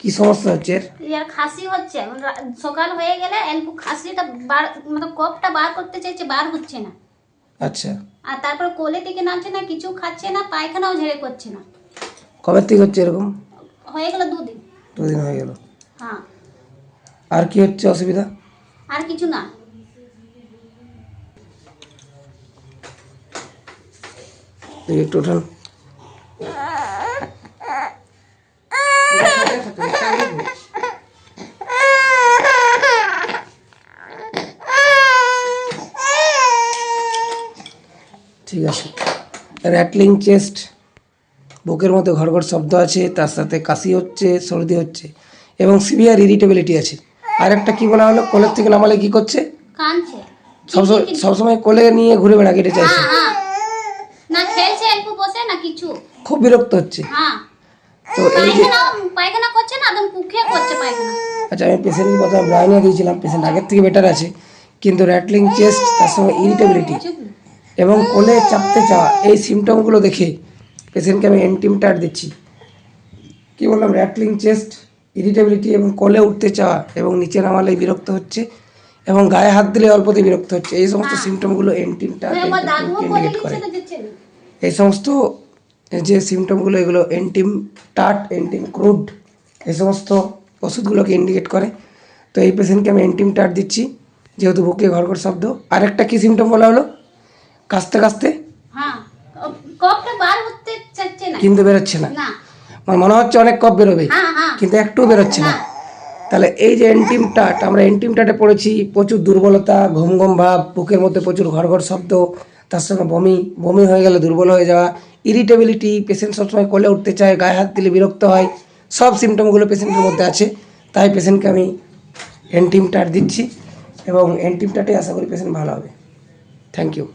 কি সমস্যা হচ্ছে? এর খাসি হচ্ছে। সকাল হয়ে গেলে একটু খাসিটা বার মানে কপটা বার করতে চাইছে বার হচ্ছে না। আচ্ছা। আর তারপর কোলে থেকে নামছে না কিছু খাচ্ছে না পায়খানাও ঝেড়ে করছে না। কবে থেকে হচ্ছে এরকম? হয়ে গেল দুদিন। দুদিন হয়ে গেল। হ্যাঁ। আর কি হচ্ছে অসুবিধা? আর কিছু না। একটু ওঠান ঠিক আছে। র্যাটলিং চেস্ট বুকের মধ্যে ঘড়ঘড় শব্দ আছে তার সাথে কাশি হচ্ছে সর্দি হচ্ছে এবং সিভিয়ার ইরিটেবিলিটি আছে। আর একটা কি বলা হলো? কোলের থেকে নামালে কি করছে? সবসময় সবসময় কোলে নিয়ে ঘুরে বেড়া কেটে চাইছে। হ্যাঁ। হ্যাঁ না খেলছে একটু বসে না কিছু। খুব বিরক্ত হচ্ছে। হ্যাঁ। তো এই যে পায়খানা করছে না একদম কুখে করছে পায়খানা। আচ্ছা আমি পেশেন্টকে প্রথমে ব্রাইনে দিয়েছিলাম। পেশেন্ট আগের থেকে বেটার আছে। কিন্তু র্যাটলিং চেস্ট তার সঙ্গে ইরিটেবিলিটি। এবং কোলে চাপতে চাওয়া এই সিমটমগুলো দেখে পেশেন্টকে আমি এন্টিমটার দিচ্ছি। কি বললাম? র্যাটলিং চেস্ট ইরিটেবিলিটি এবং কোলে উঠতে চাওয়া এবং নিচে নামালেই বিরক্ত হচ্ছে এবং গায়ে হাত দিলে অল্পতেই বিরক্ত হচ্ছে। এই সমস্ত সিমটমগুলো দাদুও ইন্ডিকেট করে। এই সমস্ত যে সিমটমগুলো এগুলো এন্টিম টাট এন্টিম ক্রুড এই সমস্ত ওষুধগুলোকে ইন্ডিকেট করে। তো এই পেশেন্টকে আমি এন্টিম টাট দিচ্ছি যেহেতু বুকে ঘর ঘর শব্দ। আরেকটা কী সিমটম বলা হলো? কাশতে কাশতে হ্যাঁ কিন্তু বেরোচ্ছে না? আমার মনে হচ্ছে অনেক কফ বেরোবে। হ্যাঁ হ্যাঁ। কিন্তু একটু বেরোচ্ছে না। তাহলে এই যে এন্টিম টাট আমরা এন্টিম টাটে পড়েছি প্রচুর দুর্বলতা ঘুম ঘুম ভাব বুকের মধ্যে প্রচুর ঘর ঘর শব্দ তার সঙ্গে বমি বমি হয়ে গেলে দুর্বল হয়ে যাওয়া ইরিটেবিলিটি পেশেন্ট সবসময় কোলে উঠতে চায় গায়ে হাত দিলে বিরক্ত হয় সব সিমটমগুলো পেশেন্টের মধ্যে আছে। তাই পেশেন্টকে আমি এন্টিম টাট দিচ্ছি এবং এন্টিম টাটে আশা করি পেশেন্ট ভালো হবে। Thank you